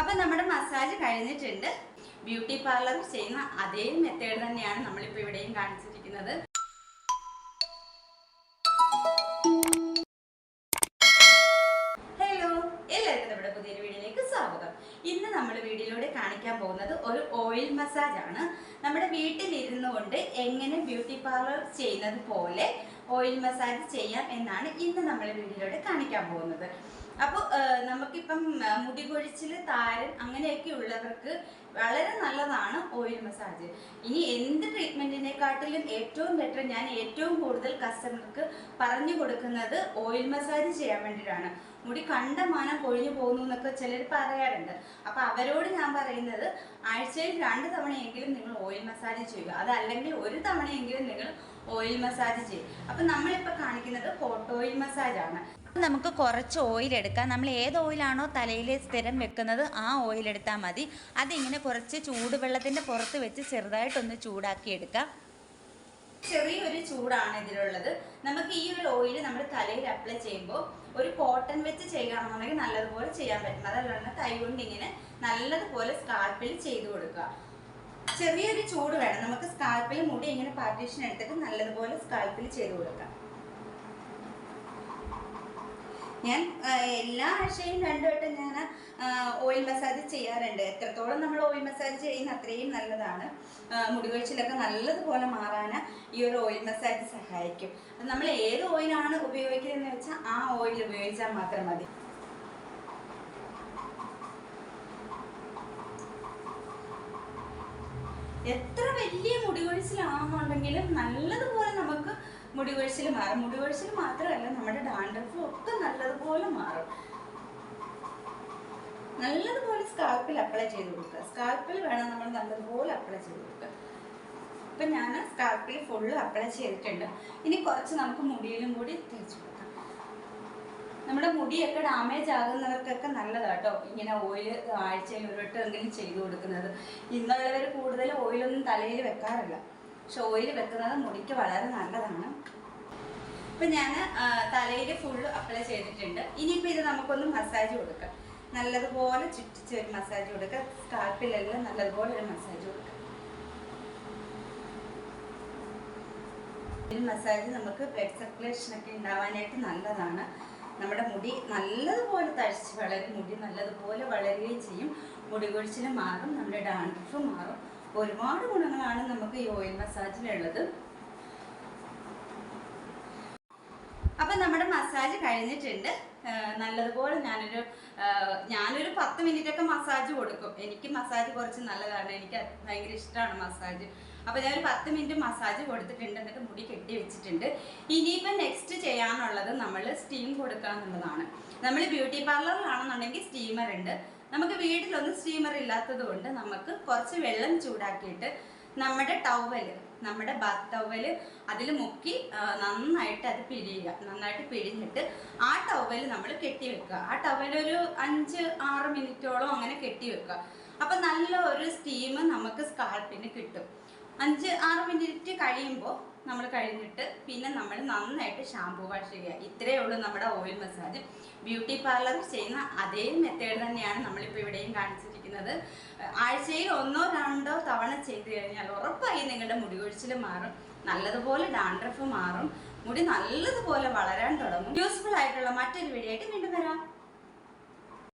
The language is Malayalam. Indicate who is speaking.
Speaker 1: അപ്പൊ നമ്മുടെ മസാജ് കഴിഞ്ഞിട്ടുണ്ട്. ബ്യൂട്ടി പാർലർ ചെയ്യുന്ന അതേ മെത്തേഡ് തന്നെയാണ് നമ്മളിപ്പോ ഇവിടെയും കാണിച്ചിരിക്കുന്നത്. ഹലോ എല്ലാവർക്കും നമ്മുടെ പുതിയൊരു വീഡിയോയിലേക്ക് സ്വാഗതം. ഇന്ന് നമ്മൾ വീഡിയോയിലൂടെ കാണിക്കാൻ പോകുന്നത് ഒരു ഓയിൽ മസാജ് ആണ്. നമ്മുടെ വീട്ടിലിരുന്നു കൊണ്ട് എങ്ങനെ ബ്യൂട്ടി പാർലർ ചെയ്യുന്നത് പോലെ ഓയിൽ മസാജ് ചെയ്യാം എന്നാണ് ഇന്ന് നമ്മൾ വീഡിയോയിലൂടെ കാണിക്കാൻ പോകുന്നത്. അപ്പോൾ നമുക്കിപ്പം മുടി കൊഴിച്ചിൽ താരൻ അങ്ങനെയൊക്കെ ഉള്ളവർക്ക് വളരെ നല്ലതാണ് ഓയിൽ മസാജ്. ഇനി എന്ത് ട്രീറ്റ്മെന്റിനെക്കാട്ടിലും ഏറ്റവും ബെറ്റർ ഞാൻ ഏറ്റവും കൂടുതൽ കസ്റ്റമർക്ക് പറഞ്ഞു കൊടുക്കുന്നത് ഓയിൽ മസാജ് ചെയ്യാൻ വേണ്ടിയിട്ടാണ്. മുടി കണ്ടമാനം കൊഴിഞ്ഞു പോകുന്നു എന്നൊക്കെ ചിലർ പറയാറുണ്ട്. അപ്പൊ അവരോട് ഞാൻ പറയുന്നത് ആഴ്ചയിൽ രണ്ട് തവണയെങ്കിലും നിങ്ങൾ ഓയിൽ മസാജ് ചെയ്യുക. അതല്ലെങ്കിൽ ഒരു തവണയെങ്കിലും നിങ്ങൾ ഓയിൽ മസാജ് ചെയ്യും അപ്പൊ നമ്മളിപ്പോ കാണിക്കുന്നത് ഹോട്ട് ഓയിൽ മസാജ് ആണ്
Speaker 2: നമുക്ക് കുറച്ച് ഓയിൽ എടുക്കാം. നമ്മൾ ഏത് ഓയിലാണോ തലയിൽ സ്ഥിരം വെക്കുന്നത് ആ ഓയിൽ എടുത്താൽ മതി. അതിങ്ങനെ കുറച്ച് ചൂടുവെള്ളത്തിന്റെ പുറത്ത് വെച്ച് ചെറുതായിട്ടൊന്ന് ചൂടാക്കി എടുക്കാം.
Speaker 1: ചെറിയൊരു ചൂടാണ് ഇതിലുള്ളത്. നമുക്ക് ഈ ഒരു ഓയിൽ നമ്മൾ തലയിൽ അപ്ലൈ ചെയ്യുമ്പോൾ ഒരു കോട്ടൺ വെച്ച് ചെയ്യുകയാണെന്നുണ്ടെങ്കിൽ നല്ലതുപോലെ ചെയ്യാൻ പറ്റും. അതല്ലാണ്ട് കൈ കൊണ്ട് ഇങ്ങനെ നല്ലതുപോലെ സ്കാൽപ്പിൽ ചെയ്തു കൊടുക്കുക. ചെറിയൊരു ചൂട് വേണം. നമുക്ക് സ്കാൽപ്പിൽ മുടി ഇങ്ങനെ പാർട്ടീഷൻ എടുത്തിട്ട് നല്ലതുപോലെ സ്കാൽപ്പിൽ ചെയ്ത് കൊടുക്കാം. ഞാൻ എല്ലാ ആഴ്ചയും രണ്ടു വട്ടം ഞാൻ ഓയിൽ മസാജ് ചെയ്യാറുണ്ട്. എത്രത്തോളം നമ്മൾ ഓയിൽ മസാജ് ചെയ്യുന്ന അത്രയും നല്ലതാണ്. മുടികൊഴിച്ചിലൊക്കെ മുടി കൊഴിച്ചിലൊക്കെ നല്ലതുപോലെ മാറാൻ ഈ ഒരു ഓയിൽ മസാജ് സഹായിക്കും. നമ്മൾ ഏത് ഓയിലാണ് ഉപയോഗിക്കുന്നതെന്ന് വെച്ചാൽ ആ ഓയിൽ ഉപയോഗിച്ചാൽ മാത്രം മതി. എത്ര വലിയ മുടികൊഴിച്ചിലാണെന്നുണ്ടെങ്കിലും നല്ലത് നമുക്ക് മുടി കൊഴിച്ചിൽ മാറും. മുടി കൊഴിച്ചിൽ മാത്രമല്ല നമ്മുടെ ഡാൻഡ്രഫും ഒക്കെ നല്ലതുപോലെ മാറും. നല്ലതുപോലെ സ്കാൽപ്പിൽ അപ്ലൈ ചെയ്ത് കൊടുക്കുക. സ്കാൽപ്പിൽ വേണം നമ്മൾ നല്ലതുപോലെ അപ്ലൈ ചെയ്ത് കൊടുക്കുക. ഇപ്പൊ ഞാൻ സ്കാൽപ്പിൽ ഫുള്ള് അപ്ലൈ ചെയ്തിട്ടുണ്ട്. ഇനി കുറച്ച് നമുക്ക് മുടിയിലും കൂടി തേച്ച് കൊടുക്കാം. നമ്മുടെ മുടിയൊക്കെ ഡാമേജ് ആകുന്നവർക്കൊക്കെ നല്ലതാട്ടോ ഇങ്ങനെ ഓയിൽ ആഴ്ചയിൽ ഒരു വട്ടമെങ്കിലും ചെയ്തു കൊടുക്കുന്നത്. ഇന്നുള്ളവർ കൂടുതൽ ഓയിലൊന്നും തലയിൽ വെക്കാറില്ല. പക്ഷെ ഓയിൽ വെക്കുന്നത് മുടിക്ക് വളരെ നല്ലതാണ്. ഇപ്പൊ ഞാൻ തലയിൽ ഫുള്ള് അപ്ലൈ ചെയ്തിട്ടുണ്ട്. ഇനിയിപ്പോൾ ഇത് നമുക്കൊന്ന് മസാജ് കൊടുക്കാം. നല്ലതുപോലെ ചുറ്റിച്ച് ഒരു മസാജ് കൊടുക്കുക സ്കാൽപ്പിലെല്ലാം നല്ലതുപോലെ ഒരു മസാജ് കൊടുക്കുക ഈ മസാജ് നമുക്ക് ബ്ലഡ് സർക്കുലേഷൻ ഒക്കെ ഉണ്ടാവാനായിട്ട് നല്ലതാണ്. നമ്മുടെ മുടി നല്ലതുപോലെ തഴിച്ച് വളരും. മുടി നല്ലതുപോലെ വളരുകയും ചെയ്യും. മുടി കൊഴിച്ചിൽ മാറും. നമ്മുടെ ഡാൻഡ്രഫ് മാറും. ഒരുപാട് ഗുണങ്ങളാണ് നമുക്ക് ഈ ഓയിൽ മസാജിലുള്ളത് അപ്പൊ നമ്മുടെ മസാജ് കഴിഞ്ഞിട്ടുണ്ട്. നല്ലതുപോലെ ഞാനൊരു ഞാനൊരു പത്ത് മിനിറ്റ് ഒക്കെ മസാജ് കൊടുക്കും. എനിക്ക് മസാജ് കുറച്ച് നല്ലതാണ്. എനിക്ക് ഭയങ്കര ഇഷ്ടമാണ് മസാജ് അപ്പൊ ഞാനൊരു പത്ത് മിനിറ്റ് മസാജ് കൊടുത്തിട്ടുണ്ട്. എന്നിട്ട് മുടി കെട്ടി വെച്ചിട്ടുണ്ട്. ഇനിയിപ്പം നെക്സ്റ്റ് ചെയ്യാനുള്ളത് നമ്മൾ സ്റ്റീം കൊടുക്കുക എന്നുള്ളതാണ് നമ്മൾ ബ്യൂട്ടി പാർലറിലാണെന്നുണ്ടെങ്കിൽ സ്റ്റീമർ ഉണ്ട്. നമുക്ക് വീട്ടിലൊന്നും സ്റ്റീമർ ഇല്ലാത്തത് കൊണ്ട് നമുക്ക് കുറച്ച് വെള്ളം ചൂടാക്കിയിട്ട് നമ്മുടെ ടവൽ നമ്മുടെ ബാത്ത് ടവൽ അതിൽ മുക്കി നന്നായിട്ട് അത് പിഴിയുക. നന്നായിട്ട് പിഴിഞ്ഞിട്ട് ആ ടവൽ നമ്മൾ കെട്ടി വെക്കുക. ആ ടവൽ ഒരു അഞ്ച് ആറ് മിനിറ്റോളം അങ്ങനെ കെട്ടി വെക്കുക. അപ്പൊ നല്ല ഒരു സ്റ്റീം നമുക്ക് സ്കാൾപ്പിന് കിട്ടും. അഞ്ച് ആറ് മിനിറ്റ് കഴിയുമ്പോൾ നമ്മൾ കഴിഞ്ഞിട്ട് പിന്നെ നമ്മൾ നന്നായിട്ട് ഷാമ്പു വാഷ് ചെയ്യുക. ഇത്രയേ ഉള്ളൂ നമ്മുടെ ഓയിൽ മസാജ് ബ്യൂട്ടി പാർലർ ചെയ്യുന്ന അതേ മെത്തേഡ് തന്നെയാണ് നമ്മളിപ്പോൾ ഇവിടെയും കാണിച്ചിരിക്കുന്നത്. ആഴ്ചയിൽ ഒന്നോ രണ്ടോ തവണ ചെയ്ത് കഴിഞ്ഞാൽ ഉറപ്പായി നിങ്ങളുടെ മുടി കൊഴിച്ചിൽ മാറും. നല്ലതുപോലെ ഡാൻഡ്രഫ് മാറും. മുടി നല്ലതുപോലെ വളരാൻ തുടങ്ങും. യൂസ്ഫുൾ ആയിട്ടുള്ള മറ്റൊരു വീഡിയോ ആയിട്ട് വീണ്ടും വരാം.